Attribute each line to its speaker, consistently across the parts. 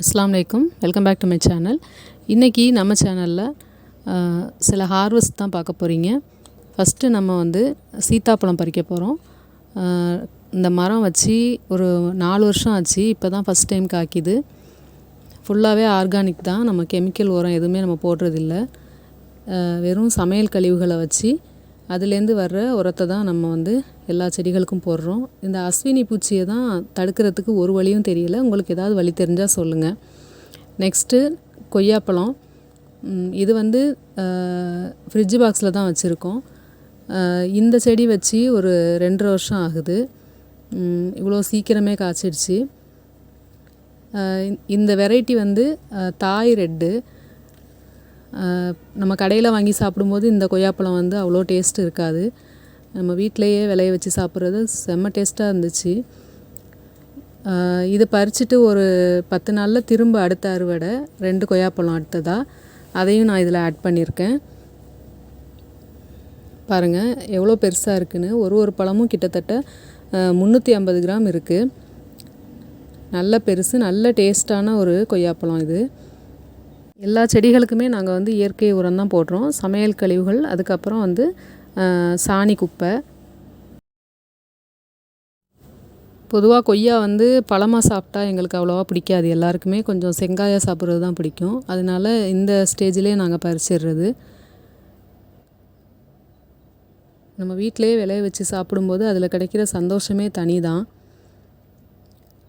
Speaker 1: அஸ்லாம் வலைக்கும் welcome back to my channel. இன்றைக்கி நம்ம சேனலில் சில ஹார்வெஸ்ட் தான் பார்க்க போகிறீங்க ஃபஸ்ட்டு நம்ம வந்து சீத்தாப்பழம் பறிக்க போகிறோம் இந்த மரம் வச்சு ஒரு நாலு வருஷம் ஆச்சு இப்போ தான் ஃபஸ்ட் டைம் காய்க்குது. ஃபுல்லாகவே ஆர்கானிக் தான். நம்ம கெமிக்கல் உரம் எதுவுமே நம்ம போடுறதில்ல. வெறும் சமையல் கழிவுகளை வச்சு அதுலேருந்து வர்ற உரத்தை தான் நம்ம வந்து எல்லா செடிகளுக்கும் போடுறோம். இந்த அஸ்வினி பூச்சியை தான் தடுக்கிறதுக்கு ஒரு வழியும் தெரியல. உங்களுக்கு ஏதாவது வழி தெரிஞ்சால் சொல்லுங்கள் நெக்ஸ்ட்டு கொய்யாப்பழம். இது வந்து ஃப்ரிட்ஜ் பாக்ஸில் தான் வச்சுருக்கோம். இந்த செடி வச்சு ஒரு ரெண்டரை வருஷம் ஆகுது. இவ்வளோ சீக்கிரமே காய்ச்சிடுச்சு. இந்த- வெரைட்டி வந்து தாய் ரெட்டு. நம்ம கடையில் வாங்கி சாப்பிடும்போது இந்த கொய்யாப்பழம் வந்து அவ்வளோ டேஸ்ட் இருக்காது. நம்ம வீட்டிலையே விளைய வச்சு சாப்பிட்றது செம்ம டேஸ்ட்டாக இருந்துச்சு. இதை இது பறிச்சுட்டு ஒரு பத்து நாளில் திரும்ப அடுத்த அறுவடை ரெண்டு கொய்யாப்பழம் அடுத்ததாக அதையும் நான் இதில் ஆட் பண்ணியிருக்கேன். பாருங்கள் எவ்வளோ பெருசாக இருக்குன்னு. ஒரு ஒரு பழமும் கிட்டத்தட்ட முந்நூற்றி ஐம்பது கிராம் இருக்குது நல்ல பெருசு நல்ல டேஸ்ட்டான ஒரு கொய்யாப்பழம் இது. எல்லா செடிகளுக்குமே நாங்கள் வந்து இயற்கை உரம் தான் போடுறோம். சமையல் கழிவுகள் அதுக்கப்புறம் வந்து சாணி குப்பை. பொதுவாக கொய்யா வந்து பழமாக சாப்பிட்டா எங்களுக்கு அவ்வளோவா பிடிக்காது. எல்லாருக்குமே கொஞ்சம் செங்காயாக சாப்பிட்றது தான் பிடிக்கும். அதனால இந்த ஸ்டேஜ்லேயே நாங்கள் பறிச்சிடுறது. நம்ம வீட்டிலேயே விளைய வச்சு சாப்பிடும்போது அதில் கிடைக்கிற சந்தோஷமே தனி தான்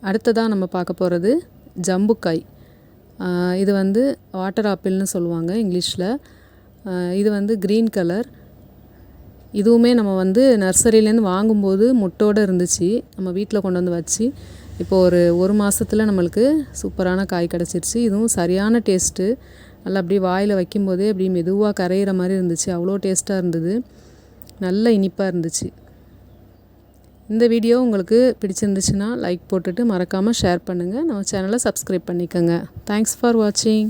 Speaker 1: அடுத்ததாக நம்ம பார்க்க போகிறது ஜம்புக்காய். இது வந்து வாட்டர் ஆப்பிள்னு சொல்லுவாங்க இங்கிலீஷில். இது வந்து க்ரீன் கலர். இதுவுமே நம்ம வந்து நர்சரியிலேருந்து வாங்கும்போது முட்டோடு இருந்துச்சு. நம்ம வீட்டில் கொண்டு வந்து வச்சு. இப்போ ஒரு ஒரு மாதத்தில் நம்மளுக்கு சூப்பரான காய் கிடச்சிருச்சு. இதுவும் சரியான டேஸ்ட்டு. நல்லா அப்படியே வாயில் வைக்கும்போதே அப்படியே மெதுவாக கரையிற மாதிரி இருந்துச்சு. அவ்வளோ டேஸ்ட்டாக இருந்தது. நல்ல இனிப்பாக இருந்துச்சு. இந்த வீடியோ உங்களுக்கு பிடிச்சிருந்துச்சுன்னா லைக் போட்டுட்டு மறக்காமல் ஷேர் பண்ணுங்கள் நம்ம சேனலை சப்ஸ்கிரைப் பண்ணிக்கோங்க. தேங்க்ஸ் ஃபார் வாட்சிங்